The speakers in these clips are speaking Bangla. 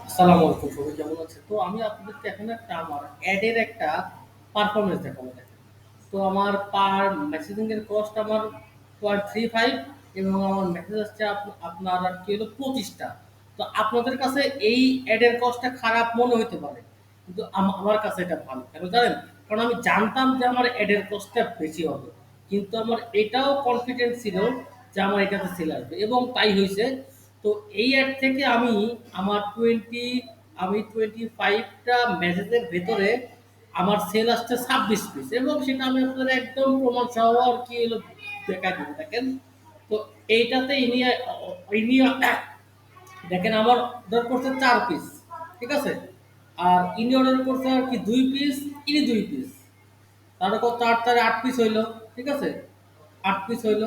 আসসালামু আলাইকুম সবাই, কেমন আছে তো আমি আপনাদেরকে এখন একটা আমার অ্যাডের একটা পারফরমেন্স দেখাবো, দেখেন। তো আমার পার মেসেজিং এর কস্ট আমার পয়েন্ট থ্রি ফাইভ এবং আমার মেসেজ আসছে আপনার আর কি হলো পঁচিশটা। তো আপনাদের কাছে এই অ্যাডের কস্টটা খারাপ মনে হতে পারে, কিন্তু আমার কাছে এটা ভালো। কেন জানেন? কারণ আমি জানতাম যে আমার অ্যাডের কস্টটা বেশি হবে, কিন্তু আমার এটাও কনফিডেন্স ছিল যে আমার এটাতে সেল আসবে এবং তাই হয়েছে তো এই অ্যাড থেকে আমি আমার টোয়েন্টি আমি টোয়েন্টি ফাইভটা মেসেজের ভেতরে আমার সেল আসছে ছাব্বিশ পিস এবং সেটা আমি আপনাদের একদম প্রমাণ সহ আর কি এলো দেখাই দেবো, দেখেন। তো এইটাতে ইনি ইনি দেখেন আমার অর্ডার করছে চার পিস ঠিক আছে? আর ইনি অর্ডার করছে আর কি দুই পিস ইনি দুই পিস কত চার চারে আট পিস হইল, ঠিক আছে? আট পিস হইল।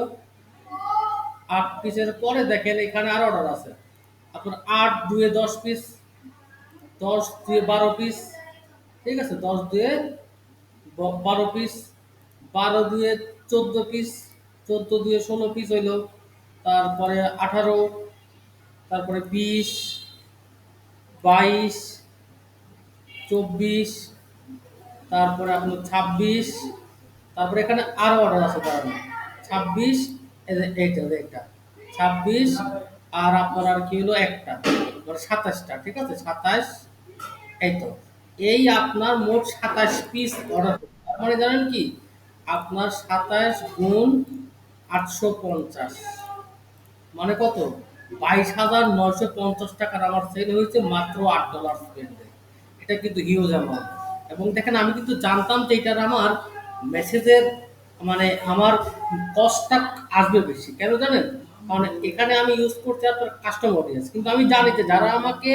আট পিসের পরে দেখেন এখানে আরও অর্ডার আছে। আপনার আট, দুয়ে দশ পিস দশ, দুয়ে বারো পিস ঠিক আছে? দশ, দুয়ে বারো পিস বারো, দুয়ে চোদ্দ পিস চোদ্দ, দুয়ে ষোলো পিস হইল। তারপরে আঠারো, তারপরে বিশ, বাইশ, চব্বিশ, তারপরে আপনার ছাব্বিশ, তারপরে এখানে আরও অর্ডার আছে দাঁড়ানো। ছাব্বিশ এইটা এই ছাব্বিশ, আর আপনার আর কি হলো একটা? সাতাশটা, ঠিক আছে? সাতাশ, এই তো। এই আপনার মোট সাতাশ পিস অর্ডার মানে জানেন কি? আপনার সাতাশ গুণ আটশো পঞ্চাশ। মানে কত? বাইশ হাজার নয়শো পঞ্চাশ টাকার আমার সেল হয়েছে মাত্র আট ডলার স্পেন্ডে এটা কিন্তু হিউজ অ্যামাউন্ট এবং দেখেন, আমি কিন্তু জানতাম যে এটার আমার মেসেজের মানে আমার কস্টটা আসবে বেশি। কেন জানেন? কারণ এখানে আমি ইউজ করছি আপনার কাস্টম অডিয়েন্স কিন্তু আমি জানি যে যারা আমাকে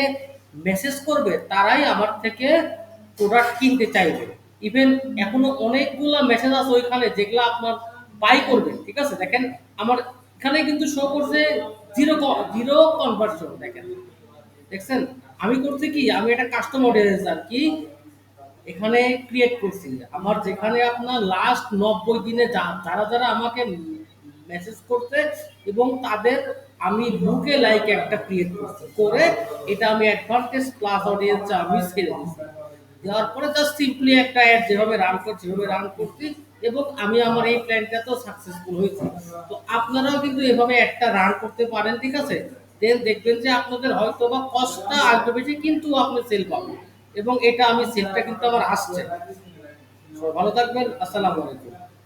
মেসেজ করবে, তারাই আমার থেকে প্রোডাক্ট কিনতে চাইবে। ইভেন এখনও অনেকগুলো মেসেজ আছে ওইখানে যেগুলো আপনার বাই করবে, ঠিক আছে? দেখেন, আমার এখানে কিন্তু শো করছে জিরো জিরো কনভার্সন দেখেন। দেখছেন? আমি করছি কি? আমি একটা কাস্টম অডিয়েন্স আর কি এখানে ক্রিয়েট করছি। আমার যেখানে আপনার লাস্ট নব্বই দিনে যারা যারা আমাকে মেসেজ করতে এবং তাদের আমি বুকে লাইক একটা ক্রিয়েট করছি। করে এটা আমি অ্যাডভান্টেজ প্লাস অডিয়েন্স আমি ছেড়ে দিচ্ছি দেওয়ার পরে জাস্ট সিম্পলি একটা অ্যাড যেভাবে রান করছি সেভাবে রান করছি এবং আমি আমার এই প্ল্যানটা তো সাকসেসফুল হয়েছি। তো আপনারাও কিন্তু এভাবে একটা রান করতে পারেন, ঠিক আছে? দেন দেখবেন যে আপনাদের হয়তো বা কষ্টটা আসবে বেশি, কিন্তু আপনি সেল পাবেন। এবং এটা আমি সেটটা কিন্তু আমার আসছে। ভালো থাকবেন আসসালামু আলাইকুম।